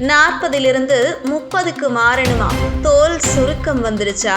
நாற்பதிலிருந்து முப்பதுக்கு மாறணுமா? தோல் சுருக்கம் வந்துருச்சா?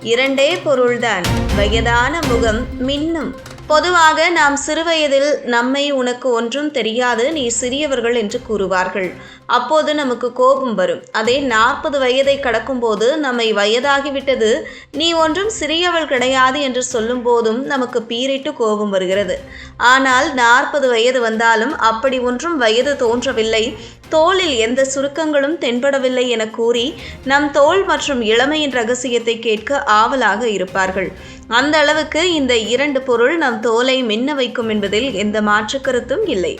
இரண்டே பொருள்தான். வயதான முகம் மின்னும். பொதுவாக நாம் சிறுவயதில் நம்மை உனக்கு ஒன்றும் தெரியாது நீ சிறியவர்கள் என்று கூறுவார்கள். அப்போது நமக்கு கோபம் வரும். அதே நாற்பது வயதை கடக்கும்போது நம்மை வயதாகிவிட்டது. நீ ஒன்றும் சிறியவள் கிடையாது என்று சொல்லும் போதும் நமக்கு பீரிட்டு கோபம் வருகிறது. ஆனால் நாற்பது வயது வந்தாலும் அப்படி ஒன்றும் வயது தோன்றவில்லை. தோளில் எந்த சுருக்கங்களும் தென்படவில்லை என கூறி நம் தோல் மற்றும் இளமையின் ரகசியத்தை கேட்க ஆவலாக இருப்பார்கள். அந்த அளவுக்கு இந்த இரண்டு பொருள் நம் தோலை மின்ன வைக்கும் என்பதில் எந்த மாற்று கருத்தும் இல்லை.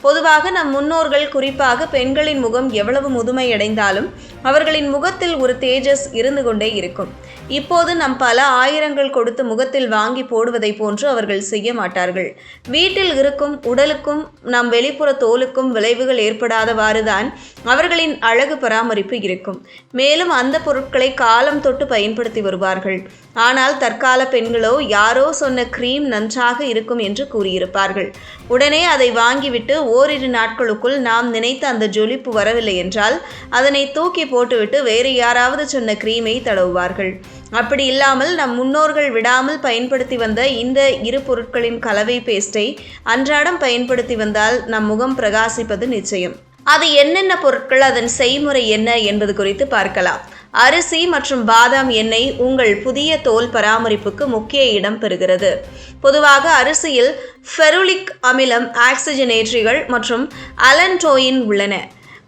பொதுவாக நம் முன்னோர்கள் குறிப்பாக பெண்களின் முகம் எவ்வளவு முதுமையடைந்தாலும் அவர்களின் முகத்தில் ஒரு தேஜஸ் இருந்து கொண்டே இருக்கும். இப்போது நம் பல ஆயிரங்கள் கொடுத்து முகத்தில் வாங்கி போடுவதை போன்று அவர்கள் செய்ய மாட்டார்கள். வீட்டில் இருக்கும் உடலுக்கும் நம் வெளிப்புற தோலுக்கும் விளைவுகள் ஏற்படாதவாறுதான் அவர்களின் அழகு பராமரிப்பு இருக்கும். மேலும் அந்த பொருட்களை காலம் தொட்டு பயன்படுத்தி வருவார்கள். ஆனால் தற்கால பெண்களோ யாரோ சொன்ன கிரீம் நன்றாக இருக்கும் என்று கூறியிருப்பார்கள். உடனே அதை வாங்கிவிட்டு ஓரிரு நாட்களுக்குள் நாம் நினைத்த அந்த ஜொலிப்பு வரவில்லை என்றால் அதனை தூக்கி போட்டுவிட்டு வேறு யாராவது சொன்ன கிரீமை தடவுவார்கள். அப்படி இல்லாமல் நம் முன்னோர்கள் விடாமல் பயன்படுத்தி வந்த இந்த இரு பொருட்களின் கலவை பேஸ்டை அன்றாடம் பயன்படுத்தி வந்தால் நம் முகம் பிரகாசிப்பது நிச்சயம். அது என்னென்ன பொருட்கள் அதன் செய்முறை என்ன என்பது குறித்து பார்க்கலாம். அரிசி மற்றும் பாதாம் எண்ணெய் உங்கள் புதிய தோல் பராமரிப்புக்கு முக்கிய இடம் பெறுகிறது. பொதுவாக அரிசியில் ஃபெருலிக் அமிலம் ஆக்சிஜனேற்றிகள் மற்றும் அலன்டோயின் உள்ளன.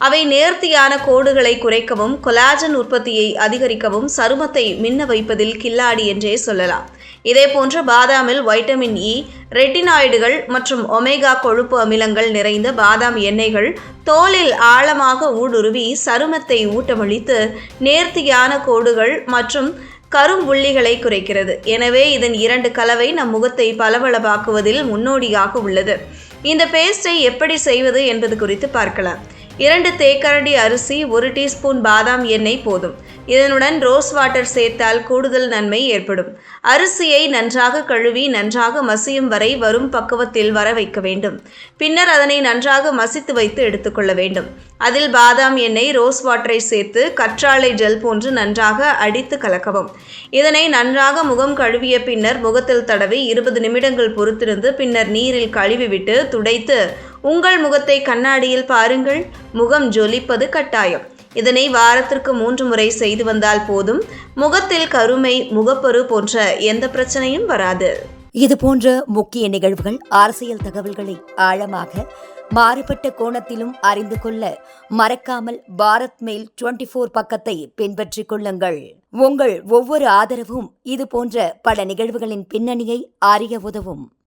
அவை நேர்த்தியான கோடுகளை குறைக்கவும் கொலாஜன் உற்பத்தியை அதிகரிக்கவும் சருமத்தை மின்ன வைப்பதில் கில்லாடி என்றே சொல்லலாம். இதேபோன்று பாதாமில் வைட்டமின் இ ரெட்டினாய்டுகள் மற்றும் ஒமேகா கொழுப்பு அமிலங்கள் நிறைந்த பாதாம் எண்ணெய்கள் தோலில் ஆழமாக ஊடுருவி சருமத்தை ஊட்டமளித்து நேர்த்தியான கோடுகள் மற்றும் கரும் புள்ளிகளை குறைக்கிறது. எனவே இதன் இரண்டு கலவை நம் முகத்தை பளபளப்பாக்குவதில் முன்னோடியாக உள்ளது. இந்த பேஸ்டை எப்படி செய்வது என்பது குறித்து பார்க்கலாம். இரண்டு தேக்கரண்டி அரிசி ஒரு டீஸ்பூன் பாதாம் எண்ணெய் போதும். இதனுடன் ரோஸ் வாட்டர் சேர்த்தால் கூடுதல் நன்மை ஏற்படும். அரிசியை நன்றாக கழுவி நன்றாக மசியும் வரை வரும் பக்குவத்தில் வர வைக்க வேண்டும். பின்னர் அதனை நன்றாக மசித்து வைத்து எடுத்துக்கொள்ள வேண்டும். அதில் பாதாம் எண்ணெய் ரோஸ் வாட்டரை சேர்த்து கற்றாழை ஜெல் போன்று நன்றாக அடித்து கலக்கவும். இதனை நன்றாக முகம் கழுவிய பின்னர் முகத்தில் தடவி இருபது நிமிடங்கள் பொறுத்திருந்து பின்னர் நீரில் கழுவிவிட்டு துடைத்து உங்கள் முகத்தை கண்ணாடியில் பாருங்கள். முகம் ஜொலிப்பது கட்டாயம். இதனை வாரத்திற்கு மூன்று முறை செய்து வந்தால் போதும். முகத்தில் கருமை முகப்பரு போன்ற எந்த பிரச்சனையும் வராது. இது போன்ற முக்கிய நிகழ்வுகள் அரசியல் தகவல்களை ஆழமாக மாறுபட்ட கோணத்திலும் அறிந்து கொள்ள மறக்காமல் பாரத் மெயில் டுவெண்டி ஃபோர் பக்கத்தை பின்பற்றிக் கொள்ளுங்கள். உங்கள் ஒவ்வொரு ஆதரவும் இது போன்ற பல நிகழ்வுகளின் பின்னணியை அறிய உதவும்.